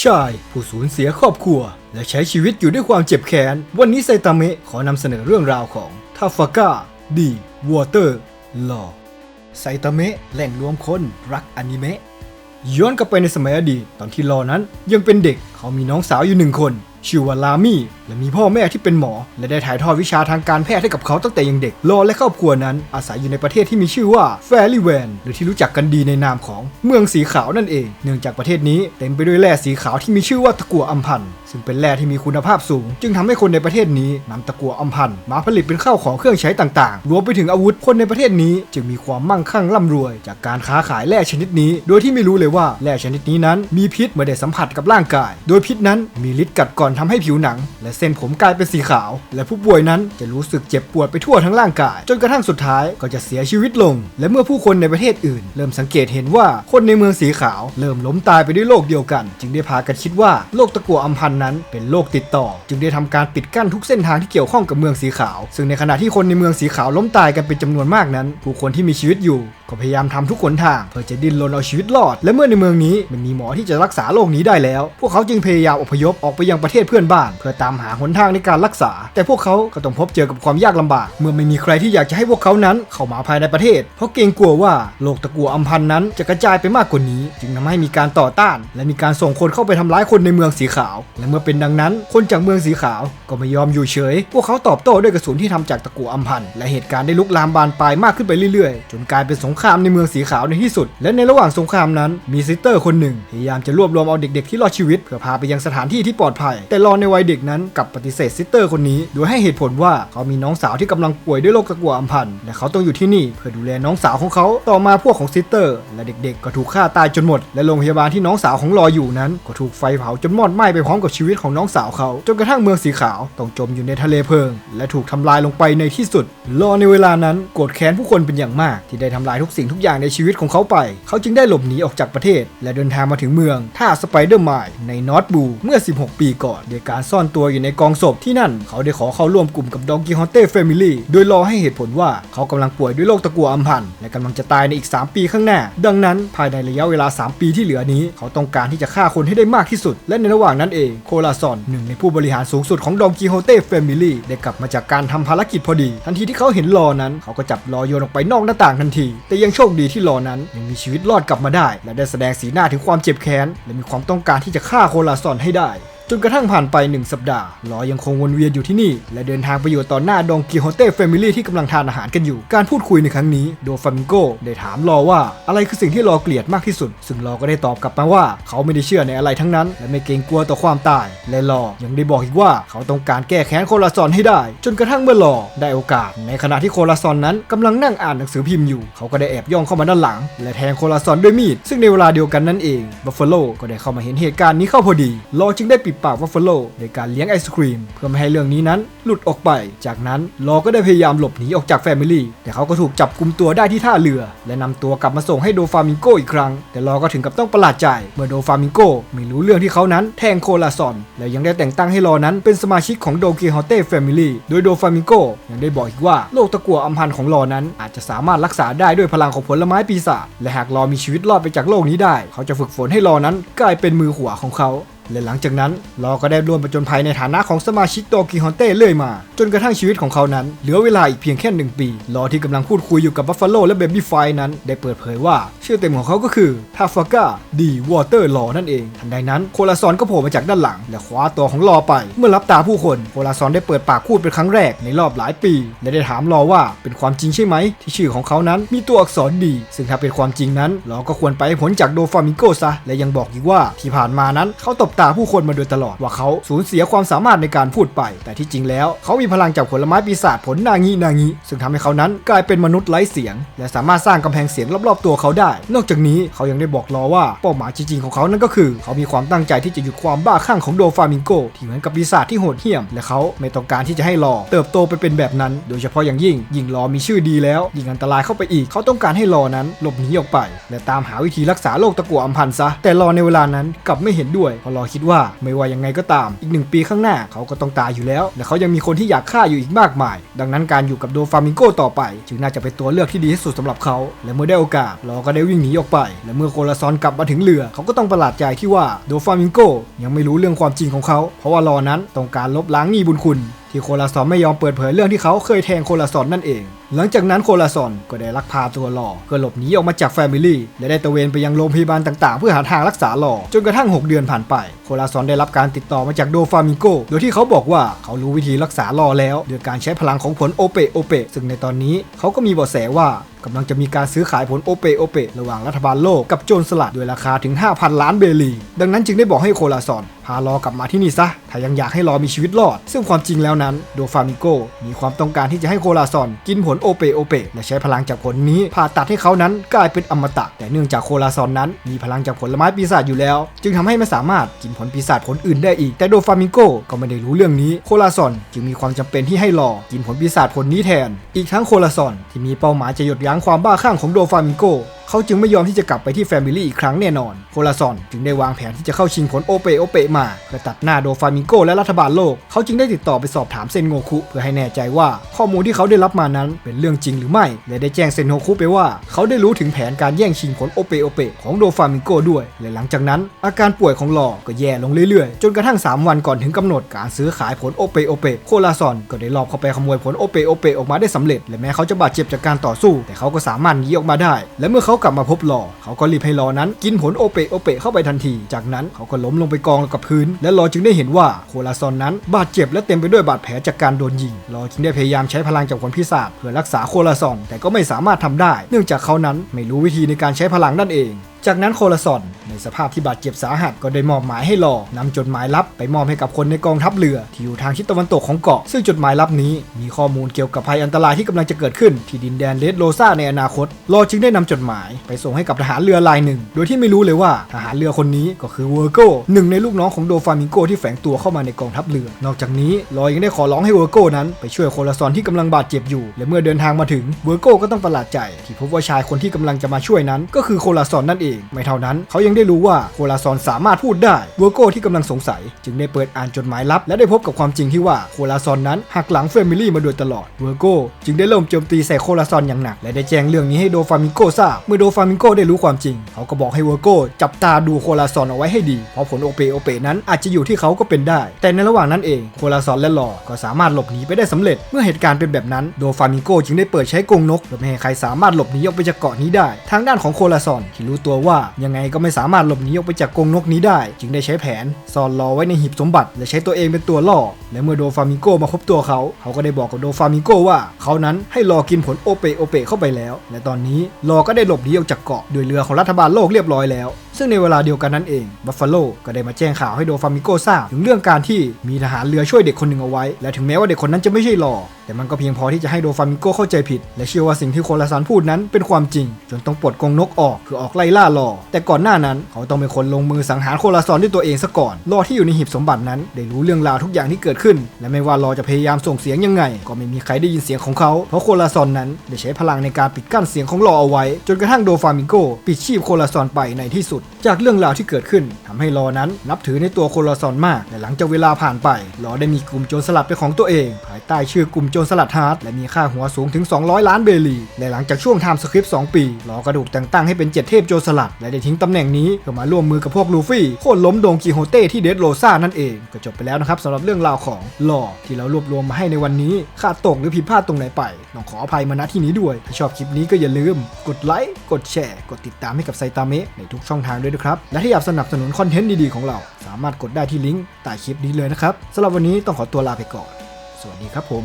ชายผู้สูญเสียครอบครัว และใช้ชีวิตอยู่ด้วยความเจ็บแค้น วันนี้ไซตามะขอนำเสนอเรื่องราวของทาฟาก้าดีวอเตอร์ลอไซตามะแหล่งรวมคนรักอนิเมะย้อนกลับไปในสมัยอดีตตอนที่ลอนั้นยังเป็นเด็กเขามีน้องสาวอยู่หนึ่งคน ชื่อว่าลามี่และมีพ่อแม่ที่เป็นหมอ และได้ถ่ายทอดวิชาทางการแพทย์ให้กับเขาตั้งแต่ยังเด็กลอและครอบครัวนั้น อาศัยอยู่ในประเทศที่มีชื่อว่าแฟริแวนหรือที่รู้จักกันดีในนามของเมืองสีขาวนั่นเอง เนื่องจากประเทศนี้เต็มไปด้วยแร่สีขาวที่มีชื่อว่าตะกั่วอัมพันซึ่งเป็นแร่ที่มีคุณภาพสูง จึงทำให้คนในประเทศนี้นำตะกั่วอัมพันมาผลิตเป็นข้าวของเครื่องใช้ต่างๆ รวมไปถึงอาวุธคนในประเทศนี้จึงมีความมั่งคั่งร่ำรวย จากการค้าขายแร่ชนิดนี้ โดยที่ไม่รู้เลยว่าแร่ชนิดนี้นั้น มีพิษเมื่อได้สัมผัสกับร่างกาย โดยพิษนั้นมีฤทธิ์กัดก่อนทำให้ผิวหนัง และเส้นผมกลายเป็นสีขาว และผู้ป่วยนั้นจะรู้สึกเจ็บปวดไปทั่วทั้งร่างกาย จนกระทั่งสุดท้ายก็จะเสียชีวิตลง และเมื่อผู้คนในประเทศอื่น เริ่มสังเกตเห็นว่าคนในเมืองสีขาว เริ่มล้มตายไปด้วยโรคเดียวกัน จึงได้พากันคิดว่าโรคตะกั่วอัมพันธ์นั้นเป็นโรคติดต่อ จึงได้ทำการปิดกั้นทุกเส้นทางที่เกี่ยวข้องกับเมืองสีขาว ซึ่งในขณะที่คนในเมืองสีขาวล้มตายกันเป็นจำนวนมากนั้น ผู้คนที่มีชีวิตอยู่ก็พยายามทำทุกหนทางเพื่อจะดิ้นรนเอาชีวิตรอด และเมื่อในเมืองนี้ไม่มีหมอที่จะรักษาโรคนี้ได้แล้ว พวกเขาจึงพยายามอพยพออกไปยังประเทศเพื่อนบ้าน เพื่อตามหาหาหนทางในการรักษา แต่พวกเขาก็ต้องพบเจอกับความยากลำบาก เมื่อไม่มีใครที่อยากจะให้พวกเขานั้นเข้ามาภายในประเทศ เพราะเกรงกลัวว่าโรคตะกัวอัมพันธ์นั้นจะกระจายไปมากกว่านี้ จึงทำให้มีการต่อต้าน และมีการส่งคนเข้าไปทำร้ายคนในเมืองสีขาว และเมื่อเป็นดังนั้น คนจากเมืองสีขาวก็ไม่ยอมอยู่เฉย พวกเขาตอบโต้ด้วยกระสุนที่ทำจากตะกัวอัมพันธ์และเหตุการณ์ได้ลุกลามบานปลายมากขึ้นไปเรื่อยๆ จนกลายเป็นสงครามในเมืองสีขาวในที่สุด และในระหว่างสงครามนั้นมีซิสเตอร์คนหนึ่งพยายามจะรวบรวมเอาเด็กๆที่รอดชีวิตเพื่อพาไปยังสถานที่ที่ปลอดภัย แต่รอในวัยเด็กนั้นกับปฏิเสธซิสเตอร์คนนี้ โดยให้เหตุผลว่าเขามีน้องสาวที่กำลังป่วยด้วยโรคตะกั่วอัมพันธ์และเขาต้องอยู่ที่นี่เพื่อดูแลน้องสาวของเขาต่อมาพวกของซิสเตอร์ และเด็กๆ ก็ถูกฆ่าตายจนหมด และโรงพยาบาลที่น้องสาวของรออยู่นั้น ก็ถูกไฟเผาจนมอดไหม้ไปพร้อมกับชีวิตของน้องสาวเขา จนกระทั่งเมืองสีขาวต้องจมอยู่ในทะเลเพลิง และถูกทำลายลงไปในที่สุดรอในเวลานั้นโกรธแค้นผู้คนเป็นอย่างมาก ที่ได้ทำลายทุกสิ่งทุกอย่างในชีวิตของเขาไป เขาจึงได้หลบหนีออกจากประเทศ และเดินทางมาถึงเมืองท่าสไปเดอร์ไมล์ในนอตบูเมื่อ 16 ปีก่อนโดยการซ่อนตัวอยู่ในกองศพที่นั่น เขาได้ขอเข้าร่วมกลุ่มกับดองกิฮอนเต้แฟมิลี่โดยรอให้เหตุผลว่าเขากำลังป่วยด้วยโรคตะกั่วอัมพันธ์และกำลังจะตายในอีก 3 ปีข้างหน้า ดังนั้นภายในระยะเวลา 3 ปีที่เหลือนี้ เขาต้องการที่จะฆ่าคนให้ได้มากที่สุด และในระหว่างนั้นเองโคลาซอนหนึ่งในผู้บริหารสูงสุดของดองกิโฮเต้แฟมิลี่ได้กลับมาจากการทำภารกิจพอดี ทันทีที่เขาเห็นรอนั้น เขาก็จับรอโยนออกไปนอกหน้าต่างทันที แต่ยังโชคดีที่รอนั้นยังมีชีวิตรอดกลับมาได้ และได้แสดงสีหน้าถึงความเจ็บแค้นและมีความต้องการที่จะฆ่าโคลาซอนให้ได้ จนกระทั่งผ่านไป 1 สัปดาห์ลอยังคงวนเวียนอยู่ที่นี่ และเดินทางไปอยู่ต่อหน้าดองกิโฮเต้แฟมิลี่ที่กำลังทานอาหารกันอยู่ การพูดคุยในครั้งนี้ โดฟามิโกได้ถามลอว่าอะไรคือสิ่งที่ลอเกลียดมากที่สุด ซึ่งลอก็ได้ตอบกลับมาว่า เขาไม่ได้เชื่อในอะไรทั้งนั้น และไม่เกรงกลัวต่อความตาย และลอยังได้บอกอีกว่าเขาต้องการแก้แค้นโคลาซอนให้ได้ จนกระทั่งเมื่อลอได้โอกาส ในขณะที่โคลาซอนนั้นกำลังนั่งอ่านหนังสือพิมพ์อยู่ เขาก็ได้แอบย่องเข้ามาด้านหลัง และแทงโคลาซอนด้วยมีดซึ่งในเวลาเดียวกันนั่นเองบัฟฟโลก็ได้เข้ามาเห็นเหตุการณ์นี้เข้าพอดีลอจึงได้ปิดปากบัฟฟาโลโดยการเลี้ยงไอศครีม เพื่อไม่ให้เรื่องนี้นั้นหลุดออกไป จากนั้นลอก็ได้พยายามหลบหนีออกจากแฟมิลี่ แต่เขาก็ถูกจับกุมตัวได้ที่ท่าเรือ และนำตัวกลับมาส่งให้โดฟามิงโกอีกครั้ง แต่ลอก็ถึงกับต้องประหลาดใจ เมื่อโดฟามิงโกไม่รู้เรื่องที่เขานั้นแทงโคลาซอน และยังได้แต่งตั้งให้ลอนั้นเป็นสมาชิกของโดเกฮอเต้แฟมิลี่โดยโดฟามิงโกยังได้บอกอีกว่าโรคตะกั่วอัมพันธ์ของลอนั้น อาจจะสามารถรักษาได้ด้วยพลังของผลไม้ปีศาจและหากลอมีชีวิตรอดไปจากโรคนี้ได้ เขาจะฝึกฝนให้ลอนั้นกลายเป็นมือขวาของเขาและหลังจากนั้นลอก็ได้ร่วมประจนภัยในฐานะของสมาชิกโตกิฮอนเต้เรื่อยมา จนกระทั่งชีวิตของเขานั้น เหลือเวลาอีกเพียงแค่หนึ่งปีลอที่กำลังพูดคุยอยู่กับบัฟฟาโลและเบบี้ไฟนั้น ได้เปิดเผยว่า ชื่อเต็มของเขาก็คือทาฟาก้าดีวอเตอร์ลอนั่นเอง ทันใดนั้นโคลาซอนก็โผล่มาจากด้านหลัง และคว้าตัวของลอไป เมื่อรับตาผู้คนโคลาซอนได้เปิดปากพูดเป็นครั้งแรกในรอบหลายปี และได้ถามลอว่าเป็นความจริงใช่ไหม ที่ชื่อของเขานั้นมีตัวอักษรดีซึ่งถ้าเป็นความจริงนั้นลอก็ควรไปผลจากโดฟามิงโกซะและยังบอกอีกว่าที่ผ่านมานั้นเขาตบตาผู้คนมาโดยตลอดว่าเขาสูญเสียความสามารถในการพูดไป แต่ที่จริงแล้ว เขามีพลังจากผลไม้ปีศาจผลนางีนางีซึ่งทำให้เขานั้นกลายเป็นมนุษย์ไร้เสียง และสามารถสร้างกำแพงเสียงรอบๆตัวเขาได้ นอกจากนี้เขายังได้บอกลอว่าเป้าหมายจริงๆของเขานั่นก็คือ เขามีความตั้งใจที่จะหยุดความบ้าคลั่งของโดฟามิงโกที่เหมือนกับปีศาจที่โหดเหี้ยม และเขาไม่ต้องการที่จะให้ลอเติบโตไปเป็นแบบนั้น โดยเฉพาะอย่างยิ่งยิ่งลอมีชื่อดีแล้ว ยิ่งอันตรายเข้าไปอีก เขาต้องการให้ลอนั้นหลบหนีออกไป และตามหาวิธีรักษาโรคตะกั่วอัมพันธ์ซะแต่ลอในเวลานั้นกลับไม่เห็นด้วยเพราะลออคิดว่าไม่ว่ายังไงก็ตาม อีกหนึ่งปีข้างหน้าเขาก็ต้องตายอยู่แล้ว และเขายังมีคนที่อยากฆ่าอยู่อีกมากมาย ดังนั้นการอยู่กับโดฟามิงโกต่อไป จึงน่าจะเป็นตัวเลือกที่ดีที่สุดสำหรับเขา และเมื่อได้โอกาสลอก็ได้วิ่งหนีออกไป และเมื่อโคลาซอนกลับมาถึงเรือ เขาก็ต้องประหลาดใจที่ว่าโดฟามิงโกยังไม่รู้เรื่องความจริงของเขา เพราะว่าลอนั้นต้องการลบล้างหนี้บุญคุณที่โคลาซอนไม่ยอมเปิดเผยเรื่องที่เขาเคยแทงโคลาซอนนั่นเอง หลังจากนั้นโคลาซอนก็ได้ลักพาตัวหล่อก็หลบหนีออกมาจากแฟมิลี่และได้ตะเวนไปยังโรงพยาบาลต่างๆ เพื่อหาทางรักษาหล่อจนกระทั่ง 6 เดือนผ่านไป โคลาซอนได้รับการติดต่อมาจากโดฟามิโกโดยที่เขาบอกว่าเขารู้วิธีรักษาหล่อแล้วโดยการใช้พลังของผลโอเปโอเปซึ่งในตอนนี้เขาก็มีเบาะแสว่ากำลังจะมีการซื้อขายผลโอเปโอเประหว่างรัฐบาลโลกกับโจรสลัดด้วยราคาถึง 5,000 ล้านเบลีดังนั้นจึงได้บอกให้โคลาซอน พาลอกลับมาที่นี่ซะ ถ้ายังอยากให้ลอมีชีวิตรอด ซึ่งความจริงแล้วนั้น โดฟามิโกมีความต้องการที่จะให้โคลาซอน กินผลโอเปโอเปและใช้พลังจากผลนี้ผ่าตัดให้เขานั้นกลายเป็นอมตะ แต่เนื่องจากโคลาซอนนั้น มีพลังจากผลไม้ปีศาจอยู่แล้ว จึงทำให้ไม่สามารถกินผลปีศาจผลอื่นได้อีก แต่โดฟามิโกก็ไม่ได้รู้เรื่องนี้โคลาซอนจึงมีความจำเป็นที่ให้ลอกินผลปีศาจผลนี้แทน อีกทั้งโคลาซอนที่มีเป้าหมายจะหยุดยั้งความบ้าคลั่งของโดฟามิโกเขาจึงไม่ยอมที่จะกลับไปที่แฟมิลี่อีกครั้งแน่นอน โคลาซอนจึงได้วางแผนที่จะเข้าชิงผลโอเปโอเปมาเพื่อตัดหน้าโดฟามิงโกและรัฐบาลโลก เขาจึงได้ติดต่อไปสอบถามเซนโงคุเพื่อให้แน่ใจว่าข้อมูลที่เขาได้รับมานั้นเป็นเรื่องจริงหรือไม่ และได้แจ้งเซนโงคุไปว่า เขาได้รู้ถึงแผนการแย่งชิงผลโอเปโอเปของโดฟามิงโกด้วย และหลังจากนั้น อาการป่วยของหล่อก็แย่ลงเรื่อยๆ จนกระทั่ง 3 วันก่อนถึงกำหนดการซื้อขายผลโอเปโอเปโคลาซอนก็ได้ลอบเข้าไปขโมยผลโอเปโอเปออกมาได้สำเร็จ และแม้เขาจะบาดเจ็บจากการต่อสู้ แต่เขาก็สามารถหนีออกมาได้ และเมื่อเขาากลับมาพบหลอเขาก็รีบให้หลอนั้น กินผลโอเปโอเปเข้าไปทันที จากนั้นเขาก็ล้มลงไปกองกับพื้น และหลอจึงได้เห็นว่าโคลาซอนนั้นบาดเจ็บและเต็มไปด้วยบาดแผลจากการโดนยิงหลอจึงได้พยายามใช้พลังจากผลพิศาจเพื่อรักษาโคลาซอนแต่ก็ไม่สามารถทำได้ เนื่องจากเขานั้นไม่รู้วิธีในการใช้พลังนั่นเอง จากนั้นโคลซอนในสภาพที่บาดเจ็บสาหัสก็ได้มอบหมายให้ลอนำจดหมายลับไปมอบให้กับคนในกองทัพเรือ ที่อยู่ทางทิศตะวันตกของเกาะ ซึ่งจดหมายลับนี้มีข้อมูลเกี่ยวกับภัยอันตรายที่กำลังจะเกิดขึ้น ที่ดินแดนเลดโรซาในอนาคตลอจึงได้นำจดหมาย ไปส่งให้กับทหารเรือรายหนึ่ง โดยที่ไม่รู้เลยว่าทหารเรือคนนี้ก็คือเวอร์โกหนึ่งในลูกน้องของโดฟามิงโกที่แฝงตัวเข้ามาในกองทัพเรือนอกจากนี้ลอยังได้ขอร้องให้เวอร์โกนั้นไปช่วยโคลซอนที่กำลังบาดเจ็บอยู่และเมื่อเดินทางมาถึงเวอร์โกก็ต้องประหลาดใจ ที่พบว่าชายคนที่กำลังจะมาช่วยนั้น ก็คือโคลซอนนั่นเองไม่เท่านั้นเขายังได้รู้ว่าโคลาซอนสามารถพูดได้เวอร์โกที่กำลังสงสัย จึงได้เปิดอ่านจดหมายลับ และได้พบกับความจริงที่ว่าโคลาซอนนั้นหักหลังเฟมิลี่มาโดยตลอดเวอร์โกจึงได้เริ่มโจมตีใส่โคลาซอนอย่างหนัก และได้แจ้งเรื่องนี้ให้โดฟามิโกทราบเมื่อโดฟามิโกได้รู้ความจริง เขาก็บอกให้เวอร์โกจับตาดูโคลาซอนเอาไว้ให้ดี เพราะผลโอเปโอเปนั้นอาจจะอยู่ที่เขาก็เป็นได้ แต่ในระหว่างนั้นเองโคลาซอนและหลอก็สามารถหลบหนีไปได้สำเร็จ เมื่อเหตุการณ์เป็นแบบนั้นโดฟามิโกจึงได้เปิดใช้กรงนกโดยไม่ให้ใครสามารถหลบหนีออกไปจากเกาะนี้ได้ ทางด้านของโคลาซอนที่รู้ตัวว่ายังไงก็ไม่สามารถหลบหนีออกไปจากกรงนกนี้ได้ จึงได้ใช้แผนซ่อนรอไว้ในหีบสมบัติ และใช้ตัวเองเป็นตัวล่อ และเมื่อโดฟามิโกมาพบตัวเขา เขาก็ได้บอกกับโดฟามิโกว่า เขานั้นให้รอกินผลโอเปโอเปเข้าไปแล้ว และตอนนี้รอก็ได้หลบหนีออกจากเกาะโดยเรือของรัฐบาลโลกเรียบร้อยแล้วซึ่งในเวลาเดียวกันนั้นเองบัฟฟาโลก็ได้มาแจ้งข่าวให้โดฟามิโกทราบถึงเรื่องการที่มีทหารเรือช่วยเด็กคนหนึ่งเอาไว้ และถึงแม้ว่าเด็กคนนั้นจะไม่ใช่รอแต่มันก็เพียงพอที่จะให้โดฟามิโกเข้าใจผิด และเชื่อว่าสิ่งที่โคลาซันพูดนั้นเป็นความจริง จนต้องปลดกรงนกออกเพื่อออกไล่ล่ารอแต่ก่อนหน้านั้น เขาต้องเป็นคนลงมือสังหารโคลาซอนด้วยตัวเองซะก่อนรอที่อยู่ในหีบสมบัตินั้น ได้รู้เรื่องราวทุกอย่างที่เกิดขึ้น และไม่ว่ารอจะพยายามส่งเสียงยังไง ก็ไม่มีใครได้ยินเสียงของเขาเพราะโคลาซอนนั้นได้ใช้พลังในการปิดกั้นเสียงของรอเอาไว้ จนกระทั่งโดฟามิโกปิดชีพโคลาซอนไปในที่สุดจากเรื่องราวที่เกิดขึ้นทำให้รอนั้นนับถือในตัวโคลาซอนมากและหลังจากเวลาผ่านไปรอได้มีกลุ่มโจรสลัดเป็นของตัวเอง ภายใต้ชื่อกลุ่มโจรสลัดฮาร์ดและมีค่าหัวสูงถึง 200 ล้านเบลีและหลังจากช่วงไทม์สคริปต์2ปีรอกระดูกแต่งตั้งให้เป็นเจ็ดเทพโจรสลัดและได้ทิ้งตำแหน่งนี้เพื่อมาร่วมมือกับพวกลูฟี่โค่นล้มโดงกิโฮเต้ที่เดดโรซ่านั่นเองก็จบไปแล้วนะครับสำหรับเรื่องราวของลอที่เรารวบรวมมาให้ในวันนี้ขาดตกหรือผิดพลาดตรงไหนไปต้องขออภัยมาณที่นี้ด้วยถ้าชอบคลิปนี้ก็อย่าลืม กดไลค์กดแชร์ กดติดตามให้กับไซตามเมะในทุกช่องทางด้วยนะครับ และที่อยากสนับสนุนคอนเทนต์ดีๆของเรา สามารถกดได้ที่ลิงก์ใต้คลิปนี้เลยนะครับสำหรับวันนี้ต้องขอตัวลาไปก่อน สวัสดีครับผม